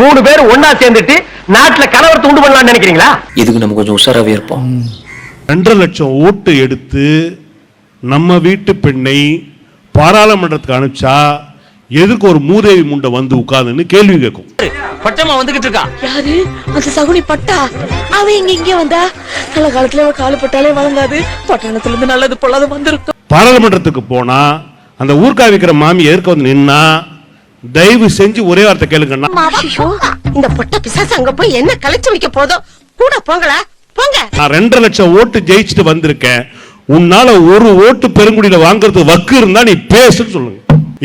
மூணு பேர் ஒன்னா சேர்ந்துட்டு நாட்டுல கலவரத்தை உண்டு பண்ணலாம்னு நினைக்கிறீங்களா? இதுக்கு நம்ம கொஞ்சம் உஷாராவே இருப்போம். ரெண்டரை லட்சம் ஓட்டு எடுத்து நம்ம வீட்டு பெண்ணை பாராளுமன்றத்துக்கு அனுப்பிச்சா எதுக்கு ஒரு மூதேவி முண்டை வந்து உட்கார்ந்துன்னு கேள்வி கேட்கும். பட்டமா வந்துகிட்டு இருக்கா? யாரு? அந்த சகுனி பட்டா? அவ இங்க இங்க வந்தா? நல்ல காலத்துல அவ காலு பட்டாலே வழங்காது பட்டணத்துல இருந்து நல்லது பொல்லாத வந்திருக்கும். பாராளுமன்றத்துக்கு போனா அந்த ஊர்க்கா விற்கிற மாமி எதிர்க்க வந்து நின்னா தயவு செஞ்சு ஒரே வார்த்தை கேளுங்கன்னா ஐயோ, இந்த பொட்ட பிசாசு அங்க போய் என்ன கலைச்சு வைக்க போதோ? கூட போங்களா போங்க. நான் ரெண்டரை லட்சம் ஓட்டு ஜெயிச்சுட்டு வந்திருக்கேன். உன்னால ஒரு ஓட்டு பெருங்குடியில வாங்குறது வக்கு இருந்தா நீ பேசுன்னு சொல்லுங்க.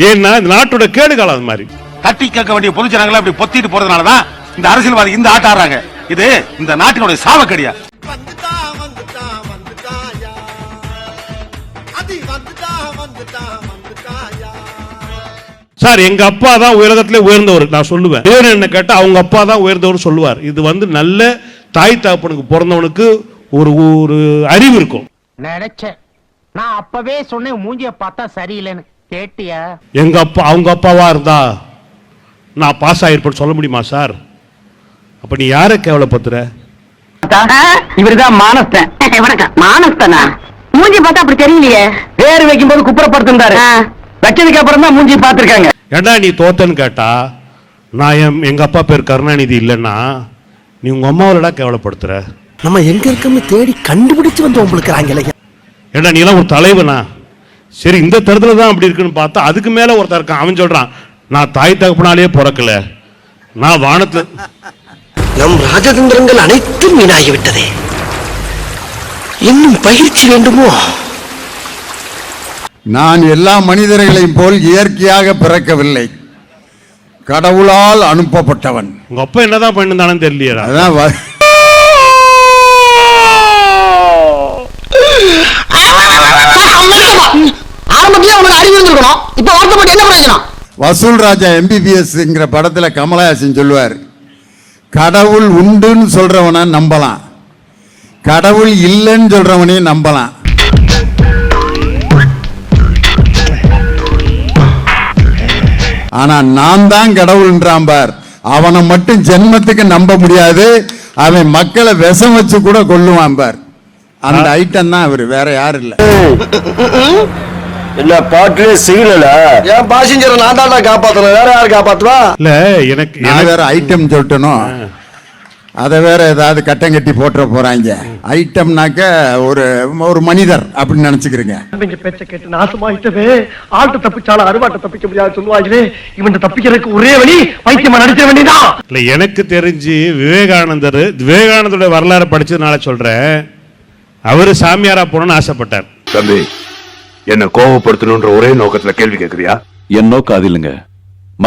ஏன்னா இந்த நாட்டோட கேடு காலம் அது மாதிரி. தட்டி கேட்க வேண்டிய பொது ஜனங்களை அப்படி பொத்திட்டு போறதுனாலதான் இந்த அரசியல்வாதி இந்த ஆட்ட ஆடுறாங்க. இது இந்த நாட்டினுடைய சாவக்கடியா. வந்துட்டான் வந்துட்டாயா? சார் எங்க அப்பா தான் உலகத்திலே உயர்ந்தவர். நான் சொல்லுவேன். தேவன் என்ன கேட்டா அவங்க அப்பா தான் உயர்ந்தவர் சொல்லுவார். இது வந்து நல்ல தாய் தகப்பனுக்கு பிறந்தவனுக்கு ஒரு ஒரு அறிவு இருக்கும். நினைச்சேன். நான் அப்பவே சொன்னேன் மூஞ்சிய பார்த்தா சரியில்லைன்னு. கேட்டியா? எங்க அப்பா அவங்க அப்பாவா இருந்தா நான் பாஸ் ஆயிருப்பேன்னு சொல்ல முடியுமா சார்? அப்ப நீ யாரை கேவலப்படுத்துற? இவருதான் மானஸ்தன். வணக்கம். மானஸ்தனா? மூஞ்சி பார்த்தா அப்படி தெரியலையே. பேர் வைக்கும்போது குப்புறப்படுத்திருந்தாரு வச்சதுக்கு அப்புறம் தான் மூஞ்சி பார்த்திருக்காங்க. ஏண்டா நீ தோத்தன்னு கேட்டா நான் என் எங்க அப்பா பேர் கருணாநிதி இல்லைன்னா நீ உங்க அம்மாவிலடா கேவலப்படுத்துற? நம்ம எங்க இருக்கோம்னு தேடி கண்டுபிடிச்சு வந்து உங்களுக்கு ஏண்டா நீ எல்லாம் ஒரு தலைவனா? சரி இந்த தருதல தான் அப்படி இருக்குன்னு பார்த்தா அதுக்கு மேல ஒருத்தன் இருக்கான். அவன் சொல்றான் நான் தாய் தகப்பனாலே பிறக்கல. நான் வானத்துல நம் ராஜதந்திரங்கள் அனைத்தும் வீணாகிவிட்டதே. இன்னும் பயிற்சி வேண்டுமோ? நான் எல்லா மனிதர்களையும் போல் இயற்கையாக பிறக்கவில்லை. கடவுளால் அனுப்பப்பட்டவன். உங்க அப்பா என்னதான் பண்ணிருந்தானு தெரியலையடா. அதான் வ- ஆரம்பத்திலே உனக்கு அறிவு இருந்திருக்கணும் இப்ப வருத்தப்பட்டு என்ன பிரயோஜனம் வசூல் ராஜா எம்பிபிஎஸ்ங்கிற படத்துல கமலஹாசன் சொல்லுவார். கடவுள் உண்டுன்னு சொல்றவனை நம்பலாம். கடவுள் இல்லைன்னு சொல்றவனையும் நம்பலாம். ஆனா நான் தான் கடவுள்ன்றான் பார். அவனை மட்டும் ஜென்மத்துக்கு நம்ப முடியாது. அவன் மக்களை விஷம் வச்சு கூட கொல்லுவான் பார். அந்த ஐட்டம் தான் அவரு வேற யாரும் இல்லை. இல்ல பாட்டிலே செய்யல என் பாசஞ்சரை நான் தான்டா காப்பாத்தணும். வேற யாரு காப்பாத்துவா? இல்ல எனக்கு நான் வேற ஐட்டம் சொல்லிட்டனோ? அதை வேற ஏதாவது கட்டம் கட்டி போட்டுற போறாங்க. ஐட்டம்னாக்க ஒரு ஒரு மனிதர் அப்படின்னு நினைச்சுக்கிறீங்க. பேச்ச கேட்டு நாசமாயிட்டவே ஆள்கிட்ட தப்பிச்சாலும் அருவாட்ட தப்பிக்க முடியாது சொல்லுவாங்களே இவன் தப்பிக்கிறதுக்கு ஒரே வழி வைத்தியமா நடிச்ச வேண்டியதான் இல்ல எனக்கு தெரிஞ்சு விவேகானந்தர் விவேகானந்தருடைய வரலாறு படிச்சதுனால சொல்றேன். அவரு சாமியாரா போகணும்னு ஆசைப்பட்டார். தம்பி என்ன கோவப்படுத்தணும்ன்ற ஒரே நோக்கத்துல கேள்வி கேக்குறியா என் நோக்கம் அது இல்லைங்க.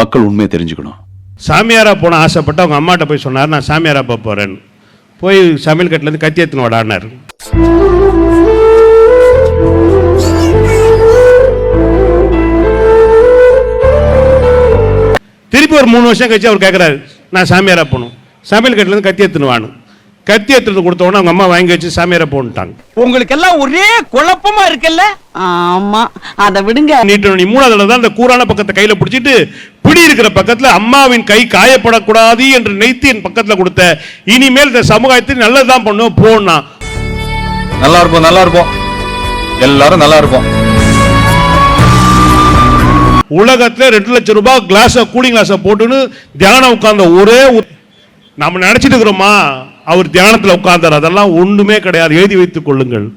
மக்கள் உண்மையை தெரிஞ்சுக்கணும். சாமியாராக போன ஆசைப்பட்டு அவங்க அம்மாட்ட போய் சொன்னார் நான் சாமியாராக போக போகிறேன்னு போய் சமையல் கட்டிலேருந்து கத்தி எடுத்துன்னு ஓடானார் திருப்பி ஒரு மூணு வருஷம் கழிச்சு அவர் கேட்குறாரு நான் சாமியாராக போகணும். சமையல் கட்டிலேருந்து கத்தி எடுத்துன்னு வாணும் கத்தி எடுத்துட்டு கொடுத்த உடனே அவங்க அம்மா வாங்கி வச்சு சாமியாரா போன்ட்டாங்க உங்களுக்கு எல்லாம் ஒரே குழப்பமா இருக்குல்ல? ஆமா அத விடுங்க. நீட்டு நீ மூணாவதுல தான் அந்த கூரான பக்கத்தை கையில பிடிச்சிட்டு பிடி இருக்கிற பக்கத்துல அம்மாவின் கை காயப்படக்கூடாது என்று நினைத்து என் பக்கத்துல கொடுத்த இனிமேல் இந்த சமுதாயத்தில் நல்லதுதான் பண்ணுவோம் போனா நல்லா இருப்போம் நல்லா இருப்போம். எல்லாரும் நல்லா இருப்போம். உலகத்துல ரெண்டு லட்சம் ரூபாய் கிளாஸ கூலிங் கிளாஸ போட்டுன்னு தியானம் உட்கார்ந்த ஒரே ஒரு- நம்ம நினைச்சிட்டு இருக்கிறோமா? அவர் தியானத்துல உட்கார்ந்தார். அதெல்லாம் ஒண்ணுமே கிடையாது. எழுதி வைத்துக் கொள்ளுங்கள்.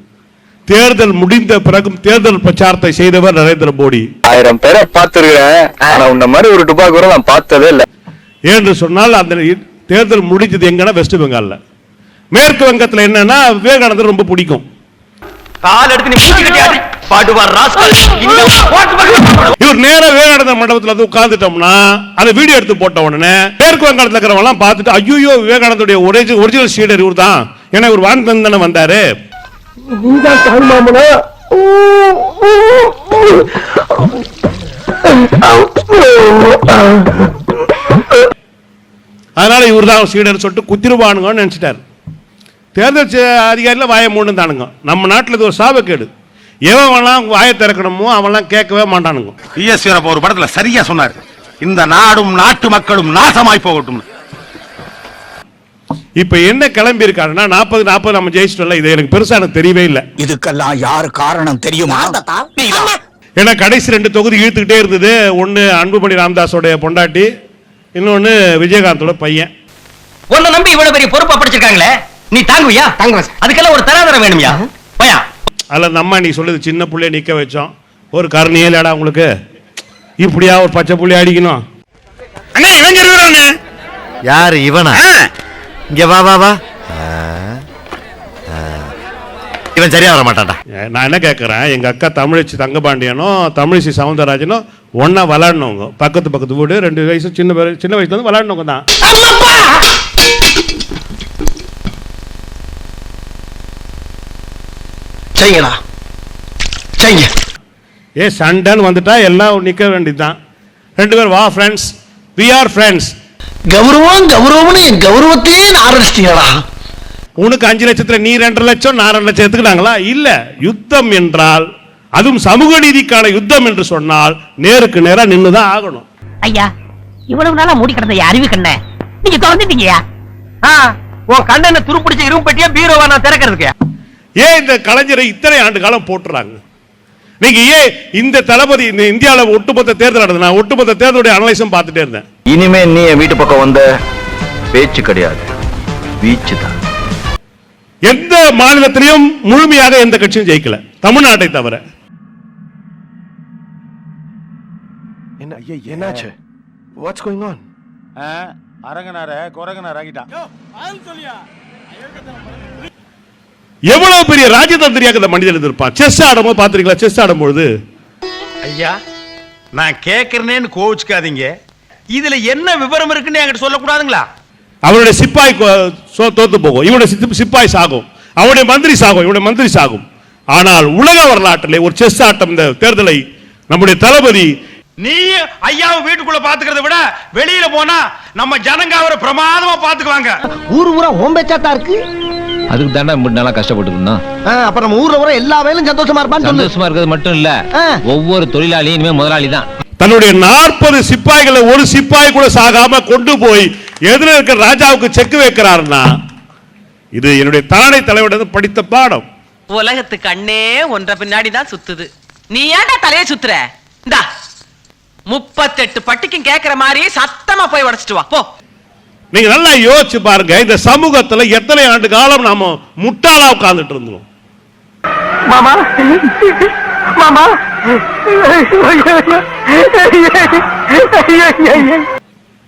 தேர்தல் முடிந்த பிறகும் தேர்தல் பிரச்சாரத்தை செய்தவர் நரேந்திர மோடி. ஆயிரம் பேரை பார்த்திருக்கிறேன். ஆனா உன்ன மாதிரி ஒரு டுபா கூட நான் பார்த்ததே இல்ல. என்று சொன்னால் அந்த தேர்தல் முடிஞ்சது எங்கன்னா வெஸ்ட் பெங்கால்ல மேற்கு வங்கத்துல என்னன்னா விவேகானந்தர் ரொம்ப பிடிக்கும். கால் எடுத்து பாடுவார் ராஸ்கல். இவர் நேரா விவேகானந்தர் மண்டபத்துல வந்து உட்கார்ந்துட்டோம்னா அந்த வீடியோ எடுத்து போட்ட உடனே மேற்கு வங்காளத்துல இருக்கிறவங்க பார்த்துட்டு ஐயோ விவேகானந்தருடைய ஒரே ஒரிஜினல் ஸ்டீடர் இவர் தான். ஏன்னா இவர் வாழ்ந்து தானே வந்தாரு. அதனால இவர் தான் சீடர் சொல்லிட்டு குத்திருவானுங்கன்னு நினைச்சிட்டாரு. தேர்தல் அதிகாரில வாயை மூணு தானுங்க நம்ம நாட்டுல இது ஒரு சாபக்கேடு. எவன் வேணாம் வாயை திறக்கணுமோ அவன்லாம் கேட்கவே மாட்டானுங்க. பிஎஸ் வீரப்ப ஒரு படத்துல சரியா சொன்னார். இந்த நாடும் நாட்டு மக்களும் நாசமாய் போகட்டும். இப்ப என்ன கிளம்பி இருக்காருன்னா நாற்பது நாற்பது நம்ம ஜெயிச்சிட்டோம்ல இது எனக்கு பெருசா எனக்கு தெரியவே இல்லை. இதுக்கெல்லாம் யாரு காரணம் தெரியுமா? ஏன்னா கடைசி ரெண்டு தொகுதி இழுத்துக்கிட்டே இருந்தது. ஒன்னு அன்புமணி ராமதாஸோடைய பொண்டாட்டி இன்னொன்னு விஜயகாந்தோட பையன். உன்னை நம்பி இவ்வளவு பெரிய பொறுப்பா படிச்சிருக்காங்களே? நீ தாங்குவியா? தாங்குவேன் அதுக்கெல்லாம் ஒரு தராதரம் வேணும்யா? பயா? அதில் அந்த அம்மா நீ சொல்லுது சின்ன புள்ளைய நிற்க வச்சோம். ஒரு கருணையே இல்லடா உங்களுக்கு? இப்படியா ஒரு பச்சை புள்ளி அடிக்கணும்? அண்ணா இவங்க இருக்கிறானே யாரு இவனா? இங்க வா வா வா. இவன் சரியா வர மாட்டான்டா. நான் என்ன கேட்குறேன் எங்கள் அக்கா தமிழிச்சி தங்கபாண்டியனும் தமிழிச்சி சவுந்தரராஜனும் ஒன்றா விளாட்னவங்க பக்கத்து பக்கத்து வீடு ரெண்டு வயசு சின்ன சின்ன வயசுல இருந்து விளாட்னவங்க தான். செய்யுங்கடா. செய்யுங்க. ஏ சண்டைன்னு வந்துட்டா எல்லாம் நிற்க வேண்டியது தான் ரெண்டு பேர் வா ஃப்ரெண்ட்ஸ் வி ஆர் ஃப்ரெண்ட்ஸ் கௌரவம் கௌரவம்னு என் கௌரவத்தையே ஆரம்பிச்சிட்டீங்களா உனக்கு அஞ்சு லட்சத்துல நீ ரெண்டு லட்சம் நான் ரெண்டு லட்சம் எடுத்துக்கிட்டாங்களா? இல்ல. யுத்தம் என்றால் அதுவும் சமூக நீதிக்கான யுத்தம் என்று சொன்னால் நேருக்கு நேரா நின்னுதான் ஆகணும். ஐயா இவ்வளவு நாளா மூடி கிடந்த அறிவு கண்ண நீங்க திறந்துட்டீங்கயா உன் கண்ணனை துருப்பிடிச்ச இரும்பு பெட்டியா பீரோவா நான் திறக்கிறதுக்கு? ஏன் இந்த கலைஞரை இத்தனை ஆண்டு காலம் போட்டுறாங்க நீங்க ஏன் இந்த தளபதி இந்த இந்தியாவில் ஒட்டுமொத்த தேர்தல் நடந்தது? நான் ஒட்டுமொத்த தேர்தலுடைய அனலைஸும் பார்த்துட்டே இருந்தேன். இனிமே நீ என் வீட்டு பக்கம் வந்த பேச்சு கிடையாது. வீச்சு தான். எந்த மாநிலத்திலையும் முழுமையாக எந்த கட்சியும் ஜெயிக்கல. தமிழ்நாட்டை தவிர. என்ன ஐயா என்னாச்சு? வாட்ஸ் கோயிங் ஆன் அரங்கனார குரங்கனார் ஆகிட்டான். எவ்வளவு பெரிய ராஜதந்திரியாக இந்த மனிதன் இருந்திருப்பான்? செஸ் ஆடும்போது பாத்திருக்கீங்களா செஸ் ஆடும்பொழுது? ஐயா நான் கேக்குறேன்னு கோவிச்சுக்காதீங்க. இதுல என்ன விவரம் இருக்குன்னு என்கிட்ட சொல்லக்கூடாதுங்களா? அவருடைய சிப்பாய் தோத்து போகும். இவனுடைய சிப்பாய் சாகும். அவருடைய மந்திரி சாகும். இவனுடைய மந்திரி சாகும். ஆனால் உலக வரலாற்றிலே ஒரு செஸ் ஆட்டம் இந்த தேர்தலை நம்முடைய தளபதி நீ ஐயாவை வீட்டுக்குள்ள பாத்துக்கிறத விட வெளியில போனா நம்ம ஜனங்க அவரை பிரமாதமா பாத்துக்குவாங்க. ஊரு ஊரா ஓம்பேச்சாத்தா இருக்கு? அதுக்கு தாண்டா இப்படி நல்லா கஷ்டப்பட்டு இருந்தோம் அப்ப நம்ம ஊர்ல ஊரா எல்லா வேலையும் சந்தோஷமா இருப்பான்னு சொல்லு. சந்தோஷமா இருக்கிறது மட்டும் இல்ல. ஒவ்வொரு தொழிலாளியும் இனிமே முதலாளி தான். தன்னுடைய நாற்பது சிப்பாய்களை ஒரு சிப்பாய் கூட சாகாம கொண்டு போய் எதிர இருக்கிற ராஜாவுக்கு செக் வைக்கிறாருன்னா இது என்னுடைய தானை தலைவரிடம் படித்த பாடம். உலகத்துக்கு அண்ணே ஒன்ற பின்னாடி தான் சுத்துது. நீ ஏன்டா தலைய சுத்துற? இந்தா முப்பத்தெட்டு பட்டிக்கும் கேக்குற மாதிரி சத்தமா போய் உடைச்சிட்டு வா போ. நீங்க நல்லா யோசிச்சு பாருங்க இந்த சமூகத்துல எத்தனை ஆண்டு காலம் நாம முட்டாளா உட்கார்ந்துட்டு இருந்தோம்? மாமா மாமா.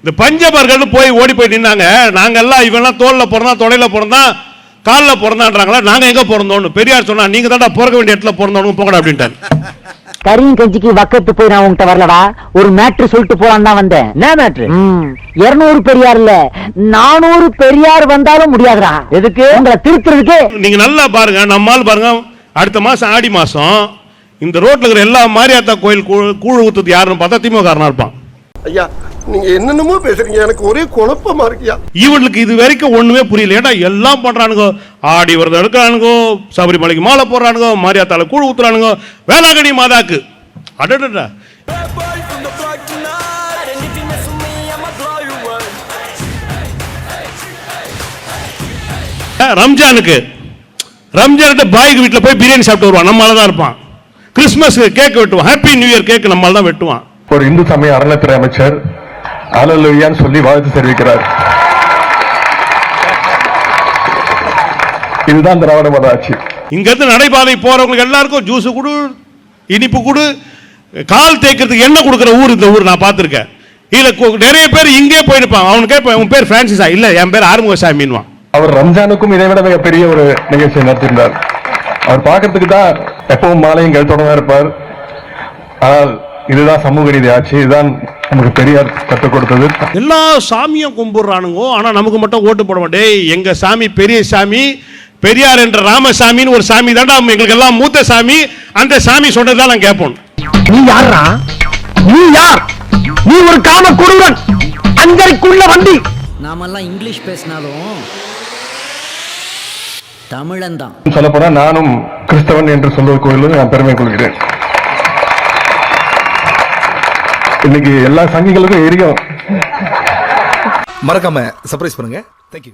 இந்த பஞ்சபர்கள் போய் ஓடி போய் நின்னாங்க. நாங்க எல்லாம் இவெல்லாம் தோல்ல பிறந்தா தொடையில பிறந்தா கால்ல பிறந்தான்றாங்களா? நாங்க எங்க பிறந்தோம்னு. பெரியார் சொன்னா நீங்க தான்டா பிறக்க வேண்டிய இடத்துல பிறந்தோம் போங்கடா அப்படின்ட்டாரு. கரியும் கஞ்சிக்கு வக்கத்து போய் நான் உங்ககிட்ட வரலடா. ஒரு மேட்ரு சொல்லிட்டு போலான்னு தான் வந்தேன். என்ன மேட்ரு இருநூறு பெரியார் இல்ல நானூறு பெரியார் வந்தாலும் முடியாதுடா. எதுக்கு? உங்களை திருத்துறதுக்கு. நீங்க நல்லா பாருங்க நம்மால் பாருங்க அடுத்த மாசம் ஆடி மாசம் இந்த ரோட்ல இருக்கிற எல்லா மாரியாத்தா கோயில் கூழ் ஊத்துறது யாருன்னு பார்த்தா திமுக இருப்பான். ஐயா நீங்க என்னென்னமோ பேசுறீங்க. எனக்கு ஒரே குழப்பமா இருக்கியா இவனுக்கு இது வரைக்கும் ஒண்ணுமே புரியல. ஏன்னா எல்லாம் பண்றானுங்க? ஆடி விரதம் எடுக்கிறானுங்கோ சபரிமலைக்கு மாலை போடுறானுங்க மாரியாத்தால கூழ் ஊத்துறானுங்க வேளாங்கண்ணி மாதாக்கு. அடடா ரம்ஜானுக்கு. ரம்ஜான்கிட்ட பாய்க்கு வீட்டில் போய் பிரியாணி சாப்பிட்டு வருவான். நம்மளால தான் இருப்பான். கிறிஸ்மஸ்க்கு கேக் வெட்டுவான். ஹாப்பி நியூ இயர் கேக் நம்மளால தான் வெட்டுவான். ஒரு இந்து சமய அறநிலைத்துறை அமைச்சர் அலலுயான்னு சொல்லி வாழ்த்து தெரிவிக்கிறார். இதுதான் திராவிட மத ஆட்சி. இங்க இருந்து நடைபாதை போறவங்களுக்கு எல்லாருக்கும் ஜூஸ் கொடு இனிப்பு கொடு கால் தேய்க்கிறதுக்கு எண்ணெய் கொடுக்குற ஊர் இந்த ஊர் நான் பார்த்திருக்கேன். இதுல நிறைய பேர் இங்கே போயிருப்பான் அவனுக்கு கேட்பேன் உன் பேர் பிரான்சிஸா இல்ல என் பேர் ஆறுமுகசாமின்வான் அவர் ரம்ஜானுக்கும் இதை விட மிகப்பெரிய ஒரு நிகழ்ச்சியை நடத்தியிருந்தார். அவர் பார்க்கறதுக்கு தான் எப்பவும் மாலையும் கழுத்தோட தான் இருப்பார். ஆனால் இதுதான் சமூக நீதி ஆட்சி இதுதான் நமக்கு பெரியார் கற்றுக் கொடுத்தது. எல்லா சாமியும் கும்பிடுறானுங்கோ ஆனா நமக்கு மட்டும் ஓட்டு போட மாட்டேன் எங்க சாமி பெரிய சாமி பெரியார் என்ற ராமசாமின்னு ஒரு சாமி தாண்டா எங்களுக்கு எல்லாம் மூத்த சாமி. அந்த சாமி சொன்னதுதான் நான் கேட்போம். நீ யாரா நீ யார்? நீ ஒரு காம கொடூரன். அஞ்சரைக்குள்ள வண்டி. நாமெல்லாம் இங்கிலீஷ் பேசினாலும் தமிழன் தான் சொல்ல போனா நானும் கிறிஸ்தவன் என்று சொல்வது கோயிலும் நான் பெருமை கொள்கிறேன். இன்னைக்கு எல்லா சங்கிகளுக்கும் எரியும் மறக்காம சர்ப்ரைஸ் பண்ணுங்க. தேங்க்யூ